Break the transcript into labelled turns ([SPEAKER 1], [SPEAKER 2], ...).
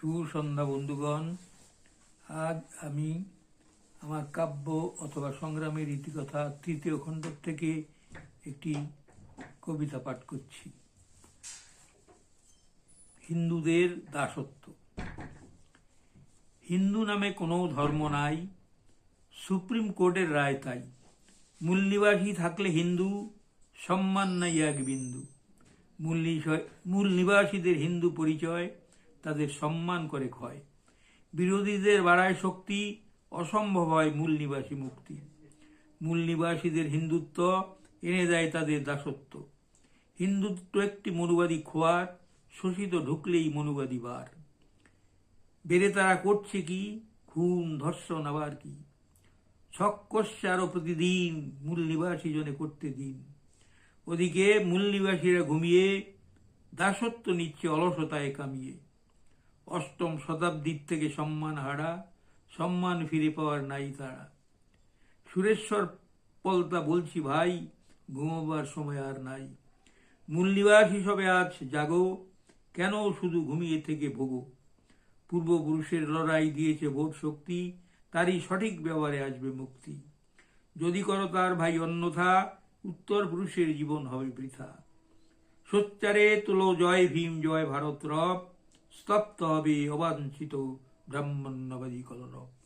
[SPEAKER 1] সুসন্ধ্যা বন্ধুগণ, আজ আমি আমার কাব্য অথবা সংগ্রামের ইতিকথা তৃতীয় খণ্ড থেকে একটি কবিতা পাঠ করছি। হিন্দুদের দাসত্ব। হিন্দু নামে কোনো ধর্ম নাই, সুপ্রিম কোর্টের রায় তাই। মূল নিবাসী থাকলে হিন্দু, সম্মান নাই এক বিন্দু। মূল নিবাসীদের হিন্দু পরিচয় তাদের সম্মান করে ক্ষয়। বিরোধীদের বাড়ায় শক্তি, অসম্ভব হয় মূল নিবাসী মুক্তি। মূল নিবাসীদের হিন্দুত্ব এনে দেয় তাদের দাসত্ব। হিন্দুত্ব একটি মনুবাদী খোয়ার, শোষিত ঢুকলেই মনুবাদী বার। বেড়ে তারা করছে কি? খুন ধর্ষণ, আবার কি? ছক্কস্য আরও প্রতিদিন মূল নিবাসী জনে করতে দিন। ওদিকে মূল নিবাসীরা ঘুমিয়ে, দাসত্ব নিচ্ছে অলসতায় কামিয়ে। অষ্টম শতাব্দীর থেকে সম্মান হারা, সম্মান ফিরে পাওয়ার নাই তারা। সুরেশ্বর পলতা বলছি, ভাই, ঘুমোবার সময় আর নাই। মূল নিবাসী সবে আজ জাগো, কেন শুধু ঘুমিয়ে থেকে ভোগো? পূর্বপুরুষের লড়াই দিয়েছে ভোট শক্তি, তারই সঠিক ব্যবহারে আসবে মুক্তি। যদি করো তার ভাই অন্যথা, উত্তর পুরুষের জীবন হবে বৃথা। সোচ্চারে তুলো জয় ভীম, জয় ভারত রব। স্তপ্ত অবাঞ্ছিত ব্রাহ্মণ্যবাদী কলরব